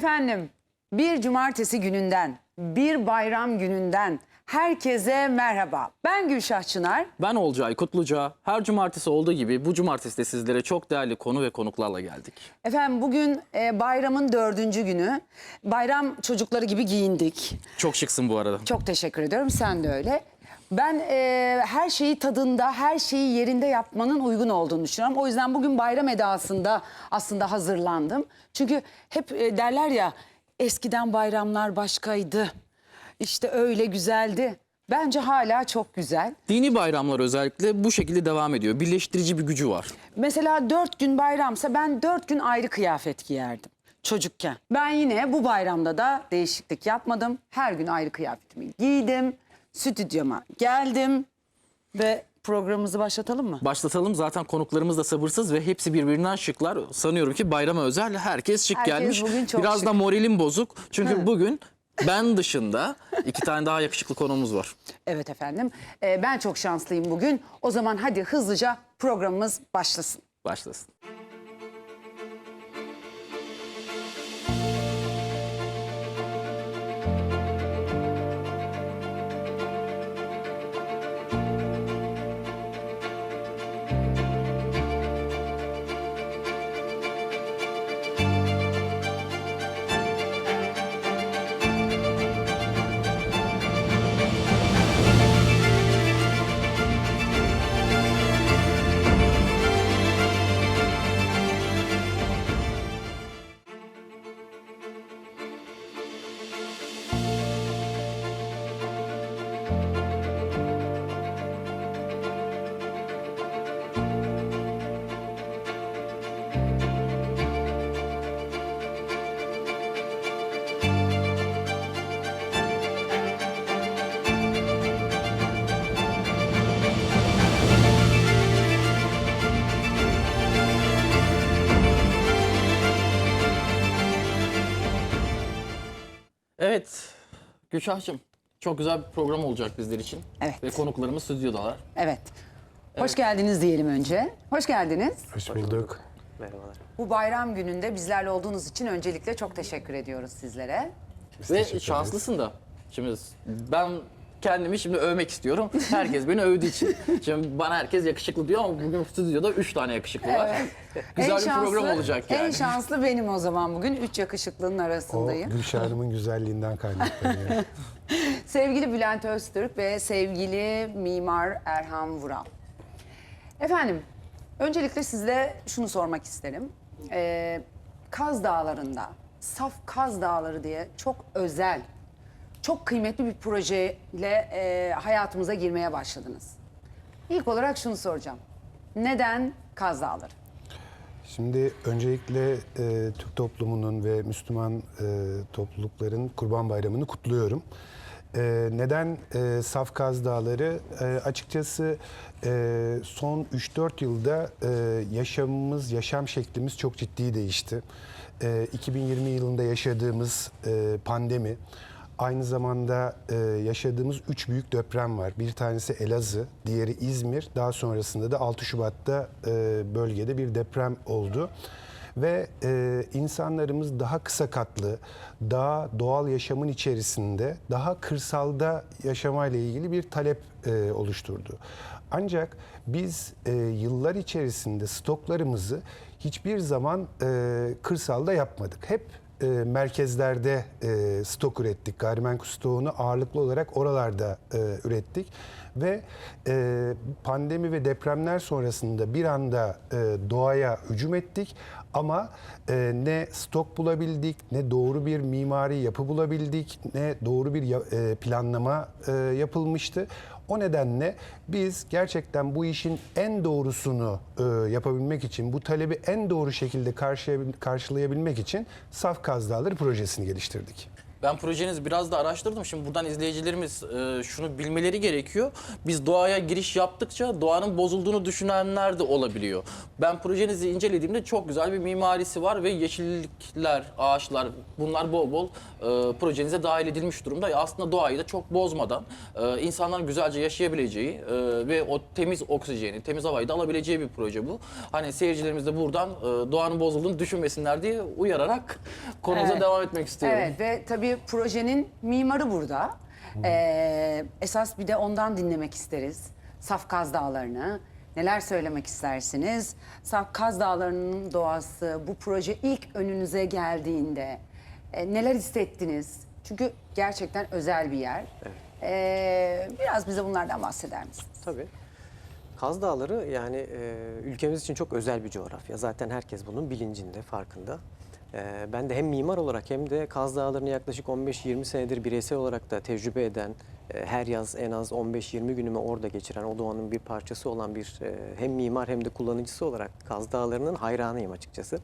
Efendim bir cumartesi gününden, bir bayram gününden herkese merhaba. Ben Gülşah Çınar. Ben Olcay Kutluca. Her cumartesi olduğu gibi bu cumartesi de sizlere çok değerli konu ve konuklarla geldik. Efendim bugün e, bayramın dördüncü günü. Bayram çocukları gibi giyindik. Çok şıksın bu arada. Çok teşekkür ediyorum. Sen de öyle. Ben e, her şeyi tadında, her şeyi yerinde yapmanın uygun olduğunu düşünüyorum. O yüzden bugün bayram edasında aslında hazırlandım. Çünkü hep e, derler ya eskiden bayramlar başkaydı. İşte öyle güzeldi. Bence hala çok güzel. Dini bayramlar özellikle bu şekilde devam ediyor. Birleştirici bir gücü var. Mesela dört gün bayramsa ben dört gün ayrı kıyafet giyerdim çocukken. Ben yine bu bayramda da değişiklik yapmadım. Her gün ayrı kıyafetimi giydim. Stüdyoma geldim ve programımızı başlatalım mı? Başlatalım zaten konuklarımız da sabırsız ve hepsi birbirinden şıklar. Sanıyorum ki bayrama özel herkes şık Herkes gelmiş. bugün çok Biraz şık. da moralim bozuk. Çünkü bugün ben dışında iki tane daha yakışıklı konuğumuz var. Evet efendim. Ee, ben çok şanslıyım bugün. O zaman hadi hızlıca programımız başlasın. Başlasın. Gülşah'cığım çok güzel bir program olacak bizler için. Evet. Ve konuklarımız stüdyodalar. Evet. Hoş geldiniz diyelim önce. Hoş geldiniz. Hoş bulduk. Bu bayram gününde bizlerle olduğunuz için öncelikle çok teşekkür ediyoruz sizlere. Biz Ve teşekkür ederiz. şanslısın da. Şimdi ben kendimi şimdi övmek istiyorum. Herkes beni övdüğü için. Şimdi bana herkes yakışıklı diyor ama bugün stüdyoda üç tane yakışıklı var. Güzel En bir program şanslı- olacak yani. En şanslı benim o zaman bugün. Üç yakışıklının O arasındayım. Gülşah Hanım'ın güzelliğinden kaynaklanıyor. Sevgili Bülent Öztürk ve sevgili mimar Erhan Vural. Efendim, öncelikle size şunu sormak isterim. Ee, Kaz Dağları'nda, Saf Kaz Dağları diye çok özel, çok kıymetli bir projeyle e, hayatımıza girmeye başladınız. İlk olarak şunu soracağım. Neden Kaz Dağları? Şimdi öncelikle e, Türk toplumunun ve Müslüman e, toplulukların Kurban Bayramı'nı kutluyorum. E, neden e, Safkaz Dağları? E, açıkçası e, son 3-4 yılda e, yaşamımız, yaşam şeklimiz çok ciddi değişti. E, 2020 yılında yaşadığımız e, pandemi, Aynı zamanda e, yaşadığımız üç büyük deprem var. Bir tanesi Elazığ, diğeri İzmir. Daha sonrasında da 6 Şubat'ta e, bölgede bir deprem oldu. Ve e, insanlarımız daha kısa katlı, daha doğal yaşamın içerisinde, daha kırsalda yaşamayla ilgili bir talep e, oluşturdu. Ancak biz e, yıllar içerisinde stoklarımızı hiçbir zaman e, kırsalda yapmadık. Hep e, merkezlerde e, stok ürettik. Gayrimenkul stoğunu ağırlıklı olarak oralarda e, ürettik. Ve e, pandemi ve depremler sonrasında bir anda e, doğaya hücum ettik. Ama e, ne stok bulabildik, ne doğru bir mimari yapı bulabildik, ne doğru bir ya- e, planlama e, yapılmıştı. O nedenle biz gerçekten bu işin en doğrusunu e, yapabilmek için, bu talebi en doğru şekilde karşılayabil- karşılayabilmek için Saf Kaz Dağları projesini geliştirdik. Ben projenizi biraz da araştırdım. Şimdi buradan izleyicilerimiz e, şunu bilmeleri gerekiyor. Biz doğaya giriş yaptıkça doğanın bozulduğunu düşünenler de olabiliyor. Ben projenizi incelediğimde çok güzel bir mimarisi var ve yeşillikler, ağaçlar bunlar bol bol e, projenize dahil edilmiş durumda. Aslında doğayı da çok bozmadan e, insanların güzelce yaşayabileceği e, ve o temiz oksijeni, temiz havayı da alabileceği bir proje bu. Hani seyircilerimiz de buradan e, doğanın bozulduğunu düşünmesinler diye uyararak konumuza Evet. devam etmek istiyorum. Evet ve tabii projenin mimarı burada. Ee, esas bir de ondan dinlemek isteriz. Saf Kaz Dağları'nı. Neler söylemek istersiniz? Saf Kaz Dağları'nın doğası bu proje ilk önünüze geldiğinde e, neler hissettiniz? Çünkü gerçekten özel bir yer. Ee, biraz bize bunlardan bahseder misiniz? Tabii. Kaz Dağları yani e, ülkemiz için çok özel bir coğrafya. Zaten herkes bunun bilincinde, farkında. E, ben de hem mimar olarak hem de Kaz Dağları'nı yaklaşık 15-20 senedir bireysel olarak da tecrübe eden, e, her yaz en az 15-20 günümü orada geçiren, o doğanın bir parçası olan bir e, hem mimar hem de kullanıcısı olarak Kaz Dağları'nın hayranıyım açıkçası.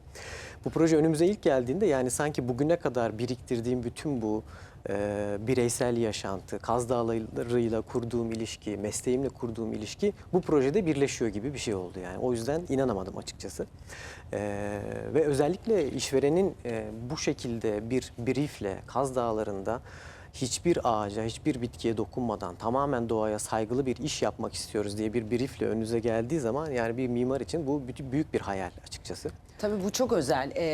Bu proje önümüze ilk geldiğinde yani sanki bugüne kadar biriktirdiğim bütün bu e, bireysel yaşantı, Kaz Dağları'yla kurduğum ilişki, mesleğimle kurduğum ilişki bu projede birleşiyor gibi bir şey oldu yani. O yüzden inanamadım açıkçası. E, ve özellikle işverenin e, bu şekilde bir briefle Kaz Dağları'nda hiçbir ağaca, hiçbir bitkiye dokunmadan tamamen doğaya saygılı bir iş yapmak istiyoruz diye bir briefle önünüze geldiği zaman yani bir mimar için bu büyük- bir hayal açıkçası. Tabii bu çok özel. Ee,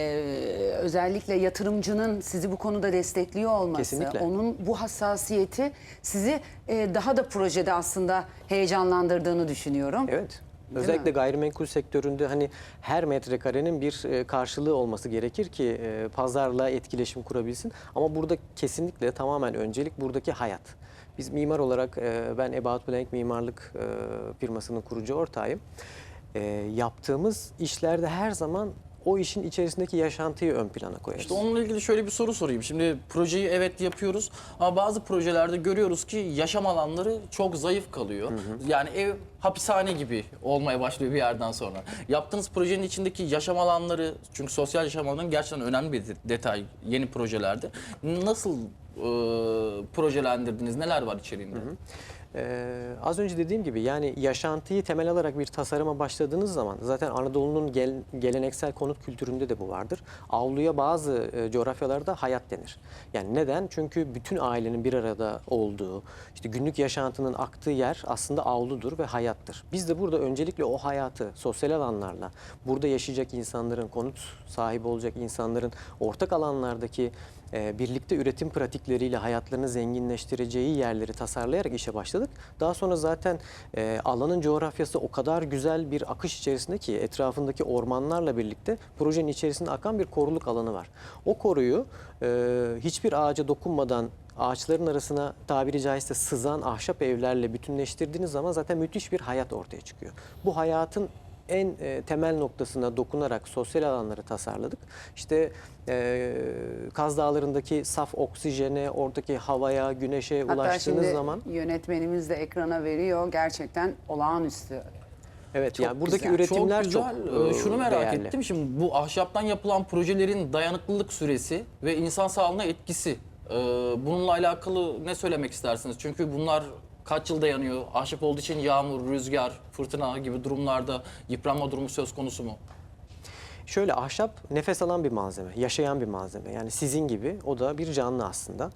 özellikle yatırımcının sizi bu konuda destekliyor olması, Kesinlikle. onun bu hassasiyeti sizi e, daha da projede aslında heyecanlandırdığını düşünüyorum. Evet. Özellikle gayrimenkul sektöründe hani her metrekarenin bir e, karşılığı olması gerekir ki e, pazarla etkileşim kurabilsin. Ama burada kesinlikle tamamen öncelik buradaki hayat. Biz mimar olarak e, ben About Blank Mimarlık firmasının kurucu ortağıyım. E, yaptığımız işlerde her zaman o işin içerisindeki yaşantıyı ön plana koyarız. İşte onunla ilgili şöyle bir soru sorayım. Şimdi projeyi evet yapıyoruz ama bazı projelerde görüyoruz ki yaşam alanları çok zayıf kalıyor. Yani ev hapishane gibi olmaya başlıyor bir yerden sonra. Yaptığınız projenin içindeki yaşam alanları çünkü sosyal yaşam alanları gerçekten önemli bir de- detay yeni projelerde. Nasıl e, projelendirdiniz? Neler var içeriğinde? Ee, az önce dediğim gibi yani yaşantıyı temel alarak bir tasarıma başladığınız zaman zaten Anadolu'nun gel- geleneksel konut kültüründe de bu vardır. Avluya bazı e, coğrafyalarda hayat denir. Yani neden? Çünkü bütün ailenin bir arada olduğu, işte günlük yaşantının aktığı yer aslında avludur ve hayattır. Biz de burada öncelikle o hayatı sosyal alanlarla, burada yaşayacak insanların, konut sahibi olacak insanların ortak alanlardaki birlikte üretim pratikleriyle hayatlarını zenginleştireceği yerleri tasarlayarak işe başladık. Daha sonra zaten e, alanın coğrafyası o kadar güzel bir akış içerisinde ki etrafındaki ormanlarla birlikte projenin içerisinde akan bir koruluk alanı var. O koruyu e, hiçbir ağaca dokunmadan ağaçların arasına tabiri caizse sızan ahşap evlerle bütünleştirdiğiniz zaman zaten müthiş bir hayat ortaya çıkıyor. Bu hayatın en e, temel noktasına dokunarak sosyal alanları tasarladık. İşte e, Kaz Dağları'ndaki saf oksijene, oradaki havaya, güneşe Hatta ulaştığınız şimdi zaman yönetmenimiz de ekrana veriyor. Gerçekten olağanüstü. evet çok yani buradaki güzel. üretimler çok, güzel. Ee, Şunu merak değerli. ettim. Şimdi bu ahşaptan yapılan projelerin dayanıklılık süresi ve insan sağlığına etkisi. Ee, bununla alakalı ne söylemek istersiniz? Çünkü bunlar kaç yıl dayanıyor? Ahşap olduğu için yağmur, rüzgar, fırtına gibi durumlarda yıpranma durumu söz konusu mu? Şöyle ahşap nefes alan bir malzeme, yaşayan bir malzeme. Yani sizin gibi o da bir canlı aslında.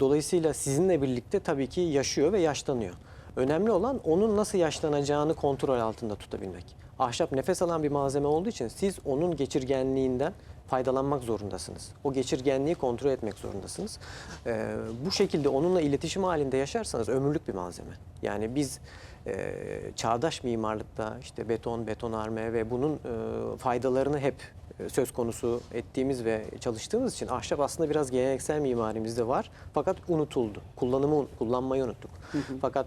Dolayısıyla sizinle birlikte tabii ki yaşıyor ve yaşlanıyor. Önemli olan onun nasıl yaşlanacağını kontrol altında tutabilmek. Ahşap nefes alan bir malzeme olduğu için siz onun geçirgenliğinden faydalanmak zorundasınız. O geçirgenliği kontrol etmek zorundasınız. Ee, bu şekilde onunla iletişim halinde yaşarsanız ömürlük bir malzeme. Yani biz e, çağdaş mimarlıkta işte beton, betonarme ve bunun e, faydalarını hep e, söz konusu ettiğimiz ve çalıştığımız için ahşap aslında biraz geleneksel mimarimizde var fakat unutuldu. Kullanımı kullanmayı unuttuk. Fakat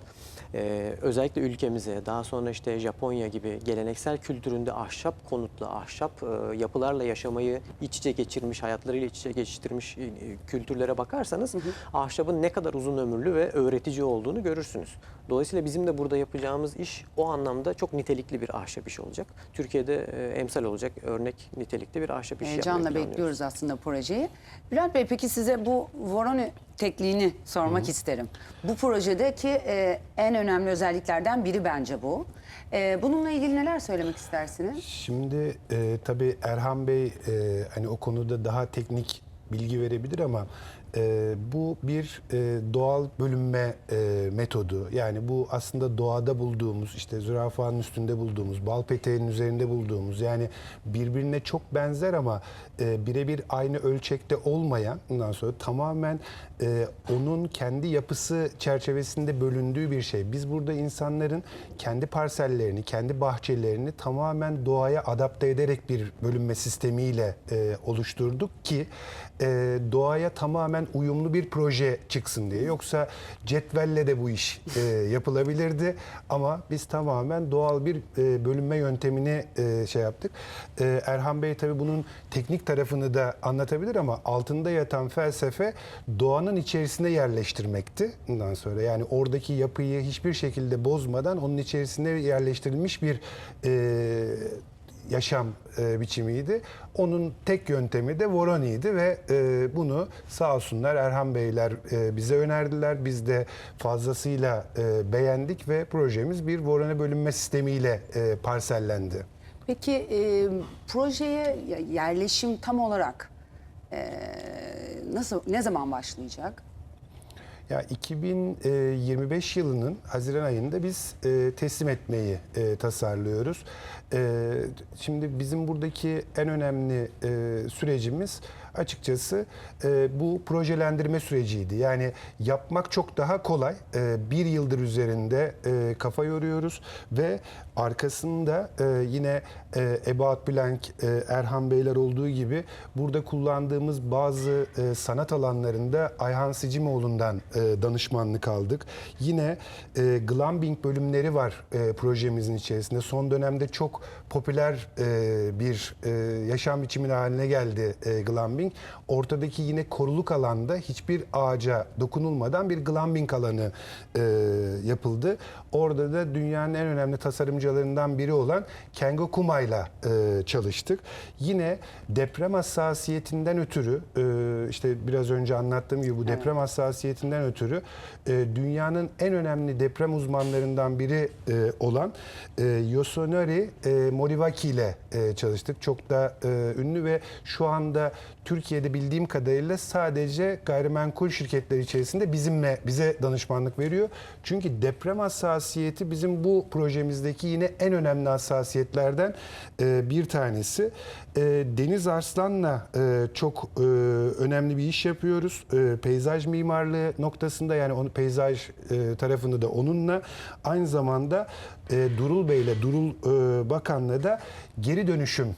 e, özellikle ülkemize daha sonra işte Japonya gibi geleneksel kültüründe ahşap konutlu, ahşap e, yapılarla yaşamayı iç içe geçirmiş, hayatlarıyla iç içe geçirmiş e, kültürlere bakarsanız ahşabın ne kadar uzun ömürlü ve öğretici olduğunu görürsünüz. Dolayısıyla bizim de burada yapacağımız iş o anlamda çok nitelikli bir ahşap iş olacak. Türkiye'de e, emsal olacak, örnek nitelik nitelikte bir ahşap işi Heyecanla yapmayı bekliyoruz aslında projeyi. Bülent Bey peki size bu Voroni tekniğini sormak isterim. Bu projedeki e, en önemli özelliklerden biri bence bu. E, bununla ilgili neler söylemek istersiniz? Şimdi e, tabii Erhan Bey e, hani o konuda daha teknik bilgi verebilir ama e, bu bir e, doğal bölünme e, metodu. Yani bu aslında doğada bulduğumuz işte zürafanın üstünde bulduğumuz, bal peteğinin üzerinde bulduğumuz yani birbirine çok benzer ama e, birebir aynı ölçekte olmayan ondan sonra tamamen e, onun kendi yapısı çerçevesinde bölündüğü bir şey. Biz burada insanların kendi parsellerini, kendi bahçelerini tamamen doğaya adapte ederek bir bölünme sistemiyle e, oluşturduk ki e, doğaya tamamen uyumlu bir proje çıksın diye. Yoksa cetvelle de bu iş e, yapılabilirdi ama biz tamamen doğal bir e, bölünme yöntemini e, şey yaptık. E, Erhan Bey tabii bunun teknik tarafını da anlatabilir ama altında yatan felsefe doğanın içerisine yerleştirmekti. Bundan sonra yani oradaki yapıyı hiçbir şekilde bozmadan onun içerisine yerleştirilmiş bir e, yaşam e, biçimiydi. Onun tek yöntemi de Voroni'ydi ve e, bunu sağ olsunlar Erhan Beyler e, bize önerdiler. Biz de fazlasıyla e, beğendik ve projemiz bir Voroni bölünme sistemiyle e, parsellendi. Peki e, projeye yerleşim tam olarak e, nasıl ne zaman başlayacak? Ya 2025 yılının Haziran ayında biz e, teslim etmeyi e, tasarlıyoruz. E, şimdi bizim buradaki en önemli e, sürecimiz açıkçası e, bu projelendirme süreciydi. Yani yapmak çok daha kolay. E, bir yıldır üzerinde e, kafa yoruyoruz ve arkasında e, yine e, Ebaat Blank, e, Erhan Beyler olduğu gibi burada kullandığımız bazı e, sanat alanlarında Ayhan Sicimoğlu'ndan e, danışmanlık aldık. Yine e, Glambing bölümleri var e, projemizin içerisinde. Son dönemde çok popüler e, bir e, yaşam biçiminin haline geldi e, Glambing. Ortadaki yine koruluk alanda hiçbir ağaca dokunulmadan bir Glambing alanı e, yapıldı. Orada da dünyanın en önemli tasarımcılarından biri olan Kengo Kuma'yla e, çalıştık. Yine deprem hassasiyetinden ötürü e, işte biraz önce anlattığım gibi bu deprem hassasiyetinden ötürü e, dünyanın en önemli deprem uzmanlarından biri e, olan e, Yosunori e, Morivaki ile e, çalıştık. Çok da e, ünlü ve şu anda Türkiye'de bildiğim kadarıyla sadece gayrimenkul şirketleri içerisinde bizimle bize danışmanlık veriyor. Çünkü deprem hassasiyeti bizim bu projemizdeki yine en önemli hassasiyetlerden e, bir tanesi. E, Deniz Arslan'la e, çok e, önemli bir iş yapıyoruz. E, peyzaj mimarlığı noktasında yani onu peyzaj e, tarafını da onunla aynı zamanda e, Durul Bey'le Durul Bakan'la da geri dönüşüm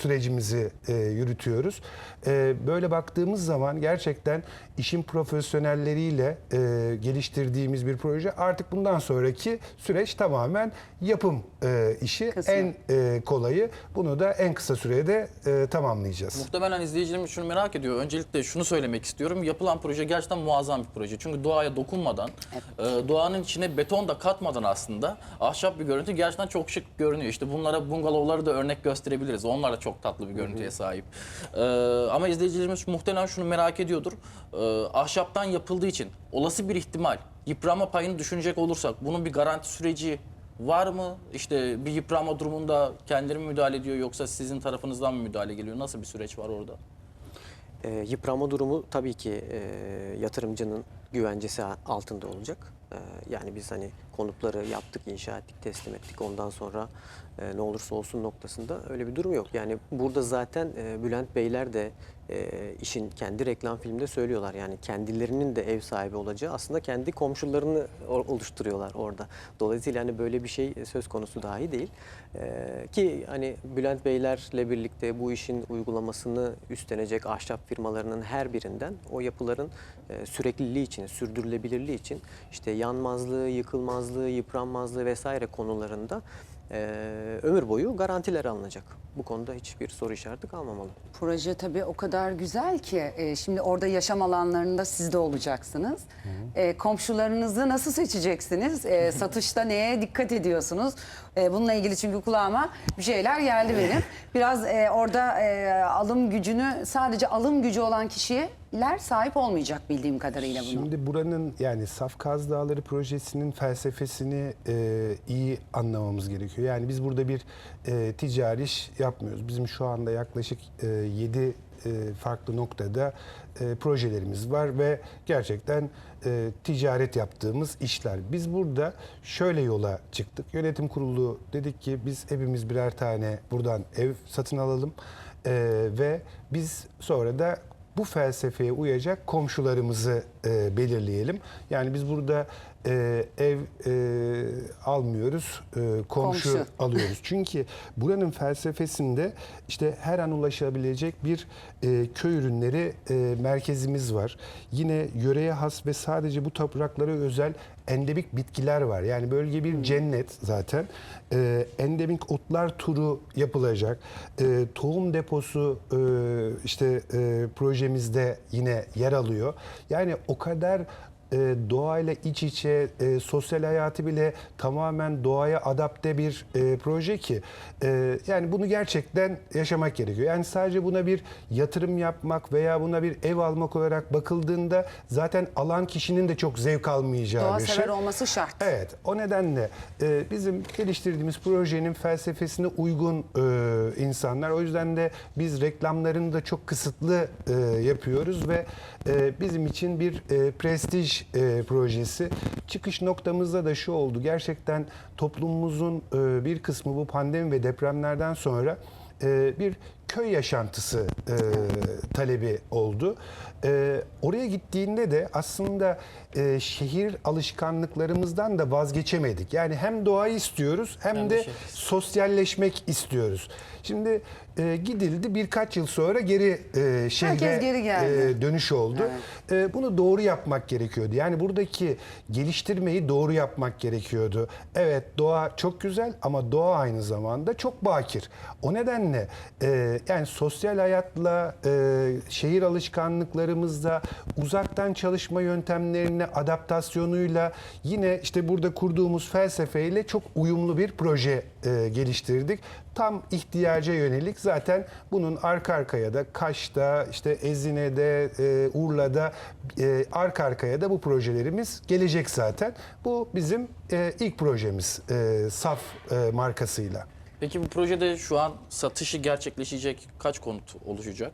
sürecimizi e, yürütüyoruz. E, böyle baktığımız zaman gerçekten işin profesyonelleriyle e, geliştirdiğimiz bir proje. Artık bundan sonraki süreç tamamen yapım e, işi. Kısmı. En e, kolayı. Bunu da en kısa sürede e, tamamlayacağız. Muhtemelen izleyicilerimiz şunu merak ediyor. Öncelikle şunu söylemek istiyorum. Yapılan proje gerçekten muazzam bir proje. Çünkü doğaya dokunmadan, e, doğanın içine beton da katmadan aslında ahşap bir görüntü gerçekten çok şık görünüyor. İşte bunlara bungalovları da örnek gösterebiliriz. Onlar da çok tatlı bir görüntüye sahip. E, ama izleyicilerimiz muhtemelen şunu merak ediyordur. E, ahşaptan yapıldığı için olası bir ihtimal yıpranma payını düşünecek olursak bunun bir garanti süreci var mı? İşte bir yıpranma durumunda kendileri mi müdahale ediyor yoksa sizin tarafınızdan mı müdahale geliyor? Nasıl bir süreç var orada? E, yıpranma durumu tabii ki e, yatırımcının güvencesi altında olacak. E, yani biz hani konutları yaptık, inşa ettik, teslim ettik. Ondan sonra e, ne olursa olsun noktasında öyle bir durum yok. Yani burada zaten e, Bülent Beyler de e, işin kendi reklam filminde söylüyorlar. Yani kendilerinin de ev sahibi olacağı aslında kendi komşularını oluşturuyorlar orada. Dolayısıyla hani böyle bir şey söz konusu dahi değil. E, ki hani Bülent Beylerle birlikte bu işin uygulamasını üstlenecek ahşap firmalarının her birinden o yapıların e, sürekliliği için, sürdürülebilirliği için işte yanmazlığı, yıkılmazlığı, yıpranmazlığı vesaire konularında e, ömür boyu garantiler alınacak. Bu konuda hiçbir soru işareti kalmamalı. Proje tabii o kadar güzel ki e, şimdi orada yaşam alanlarında siz de olacaksınız. E, komşularınızı nasıl seçeceksiniz? E, satışta neye dikkat ediyorsunuz? E, bununla ilgili çünkü kulağıma bir şeyler geldi benim. Biraz e, orada e, alım gücünü sadece alım gücü olan kişiler sahip olmayacak bildiğim kadarıyla bunu. Şimdi buranın yani Saf Kaz Dağları projesinin felsefesini e, iyi anlamamız gerekiyor. Yani biz burada bir e, ticari iş yapmıyoruz. Bizim şu anda yaklaşık e, 7 e, farklı noktada e, projelerimiz var ve gerçekten e, ticaret yaptığımız işler. Biz burada şöyle yola çıktık. Yönetim kurulu dedik ki biz hepimiz birer tane buradan ev satın alalım E, ve biz sonra da bu felsefeye uyacak komşularımızı e, belirleyelim. Yani biz burada e, ev e, almıyoruz, e, komşu, Komşu. alıyoruz. Çünkü buranın felsefesinde işte her an ulaşabilecek bir e, köy ürünleri e, merkezimiz var. Yine yöreye has ve sadece bu topraklara özel endemik bitkiler var. Yani bölge bir cennet zaten. E, endemik otlar turu yapılacak. E, tohum deposu e, işte e, projemizde yine yer alıyor. Yani o kadar e, doğayla iç içe, e, sosyal hayatı bile tamamen doğaya adapte bir e, proje ki e, yani bunu gerçekten yaşamak gerekiyor. Yani sadece buna bir yatırım yapmak veya buna bir ev almak olarak bakıldığında zaten alan kişinin de çok zevk almayacağı Doğa bir sever şey. olması şart. Evet, o nedenle e, bizim geliştirdiğimiz projenin felsefesine uygun e, insanlar. O yüzden de biz reklamlarını da çok kısıtlı e, yapıyoruz ve e, bizim için bir e, prestij e, projesi. Çıkış noktamızda da şu oldu. Gerçekten toplumumuzun e, bir kısmı bu pandemi ve depremlerden sonra e, bir köy yaşantısı e, talebi oldu. E, oraya gittiğinde de aslında e, şehir alışkanlıklarımızdan da vazgeçemedik. Yani hem doğayı istiyoruz hem, Hem de şehir. sosyalleşmek istiyoruz. Şimdi e, gidildi birkaç yıl sonra geri e, şehre geri geldi. e, dönüş oldu. E, bunu doğru yapmak gerekiyordu. Yani buradaki geliştirmeyi doğru yapmak gerekiyordu. Evet doğa çok güzel ama doğa aynı zamanda çok bakir. O nedenle e, yani sosyal hayatla, e, şehir alışkanlıklarımızla, uzaktan çalışma yöntemlerine adaptasyonuyla yine işte burada kurduğumuz felsefeyle çok uyumlu bir proje e, geliştirdik. Tam ihtiyaca yönelik zaten bunun arka arkaya da Kaş'ta, işte Ezine'de, e, Urla'da e, arka arkaya da bu projelerimiz gelecek zaten. Bu bizim e, ilk projemiz e, SAF e, markasıyla. Peki bu projede şu an satışı gerçekleşecek kaç konut oluşacak?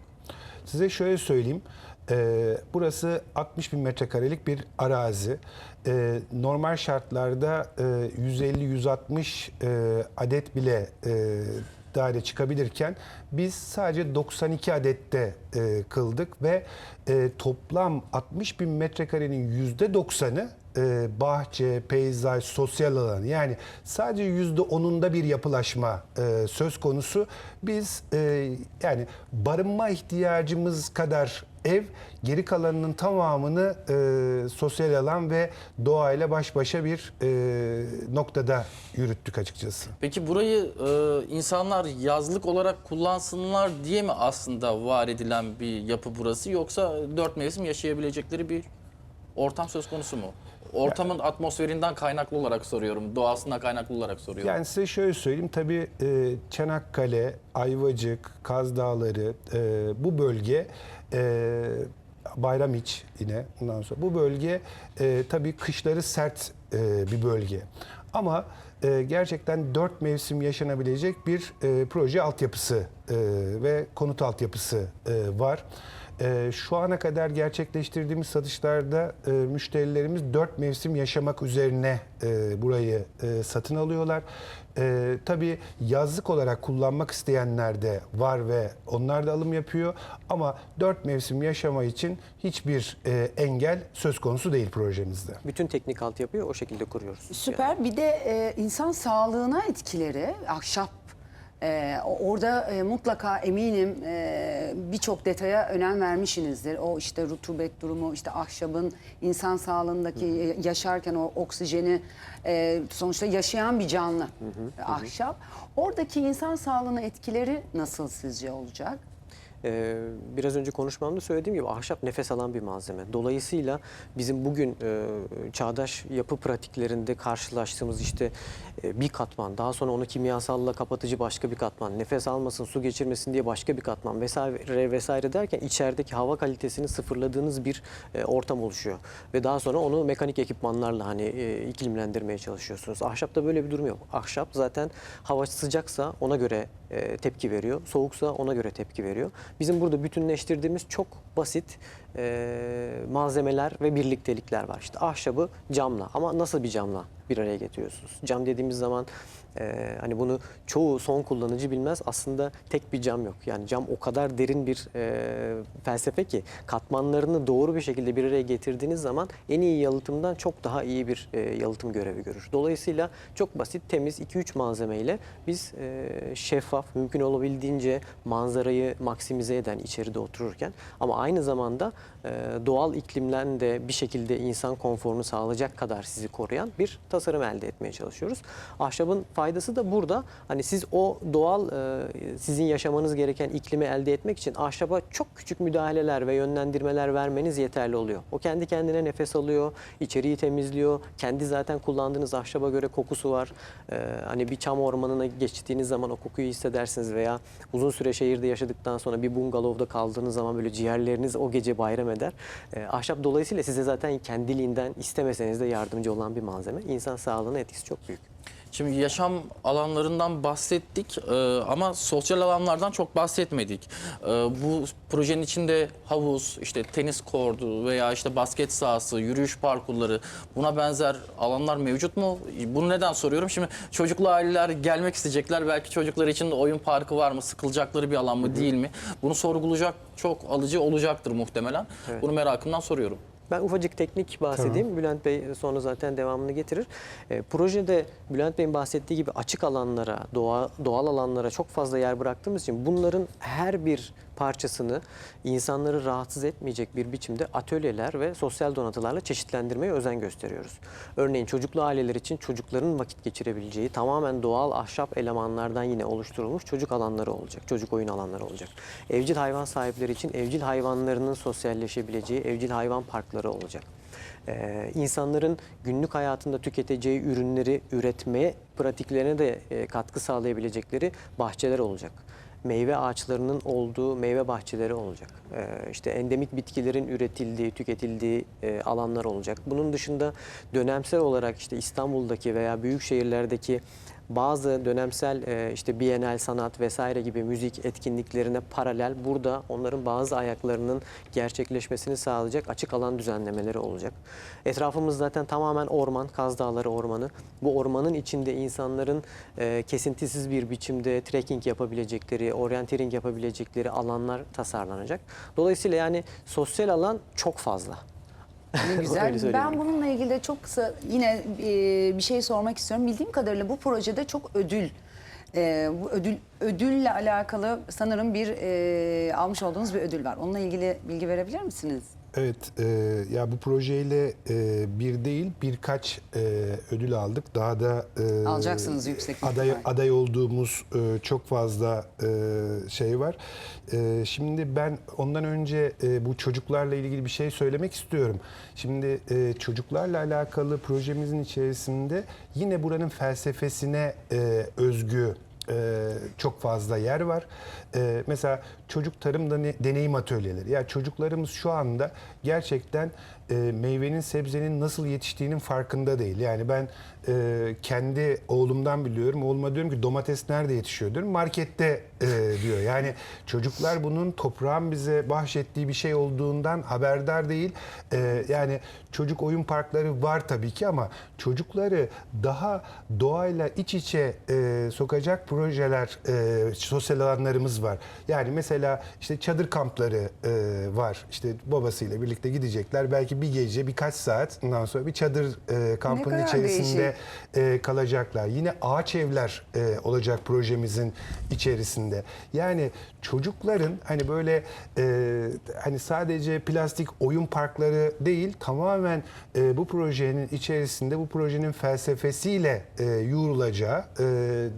Size şöyle söyleyeyim. Ee, burası 60 bin metrekarelik bir arazi. Ee, normal şartlarda e, 150-160 e, adet bile e, daire çıkabilirken biz sadece 92 adette e, kıldık ve e, toplam 60 bin metrekarenin %90'ı e, bahçe, peyzaj, sosyal alan yani sadece yüzde onunda bir yapılaşma e, söz konusu. Biz e, yani barınma ihtiyacımız kadar ev geri kalanının tamamını e, sosyal alan ve doğayla baş başa bir e, noktada yürüttük açıkçası. Peki burayı e, insanlar yazlık olarak kullansınlar diye mi aslında var edilen bir yapı burası yoksa dört mevsim yaşayabilecekleri bir ortam söz konusu mu? Ortamın atmosferinden kaynaklı olarak soruyorum, doğasından kaynaklı olarak soruyorum. Yani size şöyle söyleyeyim tabii e, Çanakkale, Ayvacık, Kaz Dağları e, bu bölge e, Bayramiç yine bundan sonra bu bölge e, tabii kışları sert bir bölge. Ama gerçekten dört mevsim yaşanabilecek bir proje altyapısı e, ve konut altyapısı e, var. E, şu ana kadar gerçekleştirdiğimiz satışlarda e, müşterilerimiz dört mevsim yaşamak üzerine e, burayı e, satın alıyorlar. E, tabii yazlık olarak kullanmak isteyenler de var ve onlar da alım yapıyor. Ama dört mevsim yaşama için hiçbir e, engel söz konusu değil projemizde. Bütün teknik altyapıyı o şekilde kuruyoruz. Süper. Bir de e, insan sağlığına etkileri, ahşap Ee, orada e, mutlaka eminim e, birçok detaya önem vermişsinizdir. O işte rutubet durumu, işte ahşabın insan sağlığındaki e, yaşarken o oksijeni e, sonuçta yaşayan bir canlı ahşap. Oradaki insan sağlığına etkileri nasıl sizce olacak? Ee, biraz önce konuşmamda söylediğim gibi ahşap nefes alan bir malzeme. Dolayısıyla bizim bugün e, çağdaş yapı pratiklerinde karşılaştığımız işte e, bir katman, daha sonra onu kimyasalla kapatıcı başka bir katman, nefes almasın, su geçirmesin diye başka bir katman vesaire vesaire derken içerideki hava kalitesini sıfırladığınız bir e, ortam oluşuyor. Ve daha sonra onu mekanik ekipmanlarla hani e, iklimlendirmeye çalışıyorsunuz. Ahşapta böyle bir durum yok. Ahşap zaten hava sıcaksa ona göre e, tepki veriyor. Soğuksa ona göre tepki veriyor. Bizim burada bütünleştirdiğimiz çok basit e, malzemeler ve birliktelikler var. İşte ahşabı camla ama nasıl bir camla bir araya getiriyorsunuz? Cam dediğimiz zaman e, hani bunu çoğu son kullanıcı bilmez. Aslında tek bir cam yok. Yani cam o kadar derin bir e, felsefe ki katmanlarını doğru bir şekilde bir araya getirdiğiniz zaman en iyi yalıtımdan çok daha iyi bir e, yalıtım görevi görür. Dolayısıyla çok basit, temiz 2-3 malzemeyle biz e, şeffaf, mümkün olabildiğince manzarayı maksimize eden içeride otururken ama aynı zamanda e, doğal iklimden de bir şekilde insan konforunu sağlayacak kadar sizi koruyan bir tasarım elde etmeye çalışıyoruz. Ahşabın faydası da burada. Hani siz o doğal e, sizin yaşamanız gereken iklimi elde etmek için ahşaba çok küçük müdahaleler ve yönlendirmeler vermeniz yeterli oluyor. O kendi kendine nefes alıyor, içeriği temizliyor. Kendi zaten kullandığınız ahşaba göre kokusu var. E, hani bir çam ormanına geçtiğiniz zaman o kokuyu hissedersiniz veya uzun süre şehirde yaşadıktan sonra bir bungalovda kaldığınız zaman böyle ciğerleriniz o gece bayram eder. E, ahşap dolayısıyla size zaten kendiliğinden istemeseniz de yardımcı olan bir malzeme. İnsan sağlığına etkisi çok büyük. Şimdi yaşam alanlarından bahsettik e, ama sosyal alanlardan çok bahsetmedik. E, bu projenin içinde havuz, işte tenis kordu veya işte basket sahası, yürüyüş parkurları buna benzer alanlar mevcut mu? Bunu neden soruyorum? Şimdi çocuklu aileler gelmek isteyecekler. Belki çocuklar için de oyun parkı var mı? Sıkılacakları bir alan mı değil mi? Bunu sorgulayacak çok alıcı olacaktır muhtemelen. Bunu merakımdan soruyorum. Ben ufacık teknik bahsedeyim. Bülent Bey sonra zaten devamını getirir. E, projede Bülent Bey'in bahsettiği gibi açık alanlara, doğa, doğal alanlara çok fazla yer bıraktığımız için bunların her bir parçasını insanları rahatsız etmeyecek bir biçimde atölyeler ve sosyal donatılarla çeşitlendirmeye özen gösteriyoruz. Örneğin çocuklu aileler için çocukların vakit geçirebileceği tamamen doğal ahşap elemanlardan yine oluşturulmuş çocuk alanları olacak. Çocuk oyun alanları olacak. Evcil hayvan sahipleri için evcil hayvanlarının sosyalleşebileceği evcil hayvan parkları olacak. Ee, insanların günlük hayatında tüketeceği ürünleri üretmeye pratiklerine de e, katkı sağlayabilecekleri bahçeler olacak meyve ağaçlarının olduğu meyve bahçeleri olacak. Ee, işte endemik bitkilerin üretildiği, tüketildiği e, alanlar olacak. Bunun dışında dönemsel olarak işte İstanbul'daki veya büyük şehirlerdeki bazı dönemsel e, işte bienal sanat vesaire gibi müzik etkinliklerine paralel burada onların bazı ayaklarının gerçekleşmesini sağlayacak açık alan düzenlemeleri olacak. Etrafımız zaten tamamen orman, Kaz Dağları ormanı. Bu ormanın içinde insanların e, kesintisiz bir biçimde trekking yapabilecekleri, orienteering yapabilecekleri alanlar tasarlanacak. Dolayısıyla yani sosyal alan çok fazla. Ne güzel. Ben bununla ilgili de çok kısa yine e, bir şey sormak istiyorum. Bildiğim kadarıyla bu projede çok ödül e, bu ödül ödülle alakalı sanırım bir e, almış olduğunuz bir ödül var. Onunla ilgili bilgi verebilir misiniz? Evet, e, ya bu projeyle e, bir değil birkaç e, ödül aldık. Daha da e, Alacaksınız yüksek aday ihtimal. aday olduğumuz e, çok fazla e, şey var. E, şimdi ben ondan önce e, bu çocuklarla ilgili bir şey söylemek istiyorum. Şimdi e, çocuklarla alakalı projemizin içerisinde yine buranın felsefesine e, özgü e, çok fazla yer var. E, mesela çocuk tarım dene- deneyim atölyeleri. Ya çocuklarımız şu anda gerçekten e, meyvenin sebzenin nasıl yetiştiğinin farkında değil. Yani ben e, kendi oğlumdan biliyorum. Oğluma diyorum ki domates nerede yetişiyor diyorum. Markette e, diyor. Yani çocuklar bunun toprağın bize bahşettiği bir şey olduğundan haberdar değil. E, yani çocuk oyun parkları var tabii ki ama çocukları daha doğayla iç içe e, sokacak projeler, e, sosyal alanlarımız var. Yani mesela işte çadır kampları e, var. İşte babasıyla birlikte gidecekler. Belki bir gece birkaç saat ondan sonra bir çadır e, kampının kadar e, kalacaklar. Yine ağaç evler e, olacak projemizin içerisinde. Yani çocukların hani böyle e, hani sadece plastik oyun parkları değil tamamen e, bu projenin içerisinde bu projenin felsefesiyle e, yoğrulacağı e,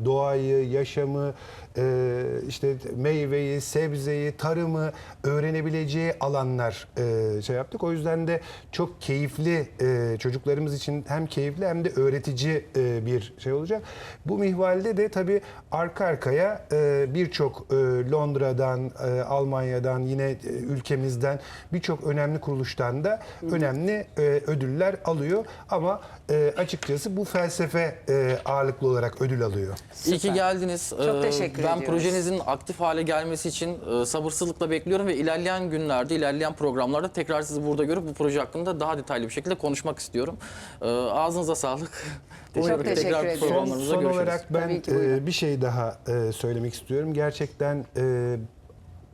doğayı, yaşamı, e, işte meyveyi, sebzeyi, tarımı öğrenebileceği alanlar e, şey yaptık. O yüzden de çok keyifli e, çocuklarımız için hem keyifli hem de öğretici e, bir şey olacak. Bu mihvalde de tabii arka arkaya e, birçok e, Londra'dan, e, Almanya'dan, yine e, ülkemizden birçok önemli kuruluştan da önemli e, ödüller alıyor. Ama e, açıkçası bu felsefe e, ağırlıklı olarak ödül alıyor. İyi ki geldiniz. Çok Ee, teşekkür ben ediyoruz. projenizin aktif hale gelmesi için e, sabırsızlıkla bekliyorum ve ilerleyen günlerde, ilerleyen programlarda tekrar sizi burada görüp bu proje hakkında daha detaylı bir şekilde konuşmak istiyorum. Ee, Ağzınıza sağlık. Çok teşekkür tekrar ediyoruz. Son, programlarımızda son görüşürüz. olarak ben Tabii ki, buyurun. e, bir şey daha e, söylemek istiyorum. Gerçekten e,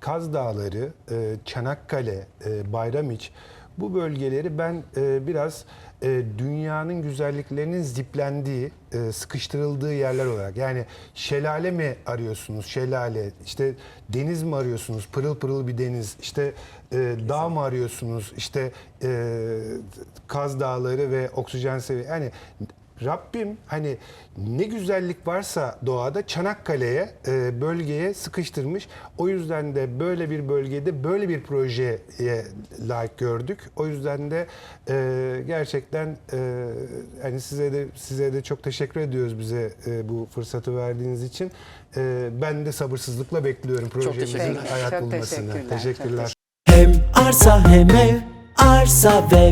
Kaz Dağları, e, Çanakkale, e, Bayramiç bu bölgeleri ben e, biraz e, dünyanın güzelliklerinin ziplendiği, e, sıkıştırıldığı yerler olarak. Yani şelale mi arıyorsunuz? Şelale. İşte deniz mi arıyorsunuz? Pırıl pırıl bir deniz. İşte e, dağ mı arıyorsunuz? İşte e, Kaz Dağları ve oksijen seviye. Yani Rabbim hani ne güzellik varsa doğada Çanakkale'ye, e, bölgeye sıkıştırmış. O yüzden de böyle bir bölgede böyle bir projeye layık gördük. O yüzden de e, gerçekten e, hani size de size de çok teşekkür ediyoruz bize e, bu fırsatı verdiğiniz için. E, ben de sabırsızlıkla bekliyorum projemizin teşekkürler. hayat Çok bulmasını. teşekkürler, çok Teşekkürler. teşekkür- Hem arsa hem ev, arsa ve